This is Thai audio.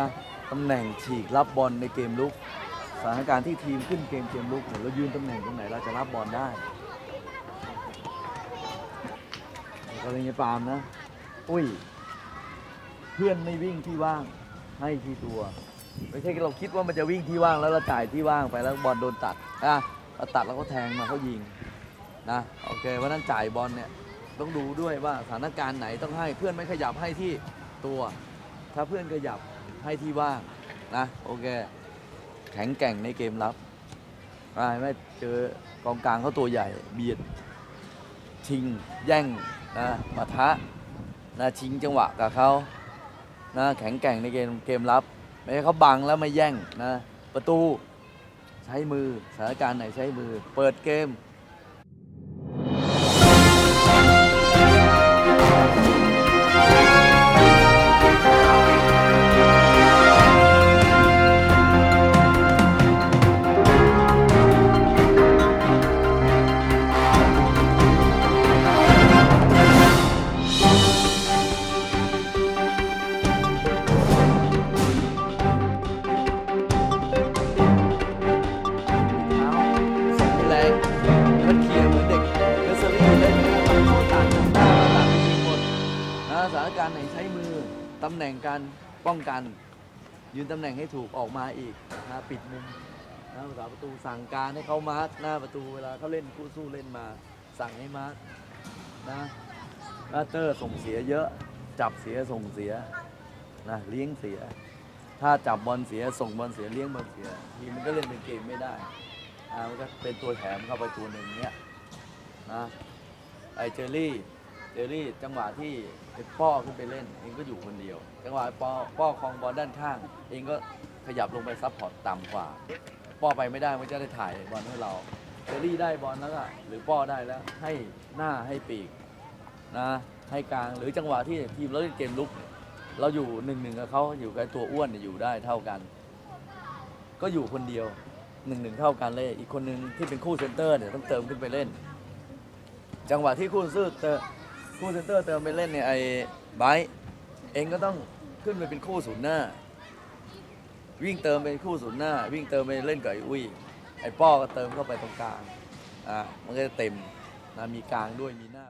นะตำแหน่งฉีกรับบอลในเกมลุกสถานการณ์ที่ทีมขึ้นเกมเกมลุกเนี่ยเรายืนตำแหน่งตรงไหนเราจะรับบอลได้กรณีปาล์มนะ อุ้ย เพื่อนไม่วิ่งที่ว่างให้ที่ตัว ไม่ใช่เราคิดว่ามันจะวิ่งที่ว่างแล้วเราจ่ายที่ว่างไปแล้วบอลโดนตัดอะเราตัดแล้วก็แทงมาเขายิงนะโอเควันนั้นจ่ายบอลเนี่ยต้องดูด้วยว่าสถานการณ์ไหนต้องให้เพื่อนไม่ขยับให้ที่ตัว ถ้าเพื่อนขยับ ให้ที่ว่างนะโอเค แข็งแกร่งในเกมรับอ่าไม่เจอกองกลางเขาตัวใหญ่ เบียดชิงแย่งนะปะทะนะชิงจังหวะกับเขานะแข็งแกร่งในเกมเกมรับ ไม่ให้เขาบังแล้วไม่แย่งนะประตูใช้มือสถานการณ์ไหนใช้มือ เปิดเกมานการณ์ไหนใช้มือตำแหน่งการป้องกัน ยืนตำแหน่งให้ถูกออกมาอีกนะปิดมุมนะผู้สาประตูสั่งการให้เขามาร์คหน้าประตูเวลาเขาเล่นคู่สู้เล่นมา สั่งให้มาร์คนะลาเตอร์ส่งเสียเยอะ จับเสียส่งเสียนะเลี้ยงเสีย ถ้าจับบอลเสียส่งบอลเสียเลี้ยงบอลเสียทีมมันก็เล่นเป็นเกมไม่ได้อ่ามันก็เป็นตัวแถมเข้าไปตัวหนึ่งเนี้ยนะไอเจอรี่ เจอรี่จังหวะที่ไอ้ป้อขึ้นไปเล่น เองก็อยู่คนเดียว จังหวะป้อป้อคลองบอลด้านข้าง เองก็ขยับลงไปซับพอร์ตต่ำกว่า ป้อไปไม่ได้มันจะได้ถ่ายบอลให้เราเจอรี่ได้บอลแล้วก็หรือป้อได้แล้วให้หน้าให้ปีกนะให้กลางหรือจังหวะที่ทีมเราเล่นเกมลุก เราอยู่หนึ่งหนึ่งกับเขาอยู่กับตัวอ้วนเนี่ยอยู่ได้เท่ากัน ก็อยู่คนเดียวหนึ่งหนึ่งเท่ากันเลย อีกคนหนึ่งที่เป็นคู่เซนเตอร์เนี่ยต้องเติมขึ้นไปเล่น จังหวะที่คู่ซื้อเตอร์ คู่เซนเตอร์เติมไปเล่นเนี่ยไอ้ไบร์ทเองก็ต้องขึ้นไปเป็นคู่ศูนย์หน้า วิ่งเติมเป็นคู่ศูนย์หน้า วิ่งเติมไปเล่นกับไอ้อุ้ยไอ้ป้อก็เติมเข้าไปตรงกลางอะมันก็จะเต็มนะมีกลางด้วยมีหน้า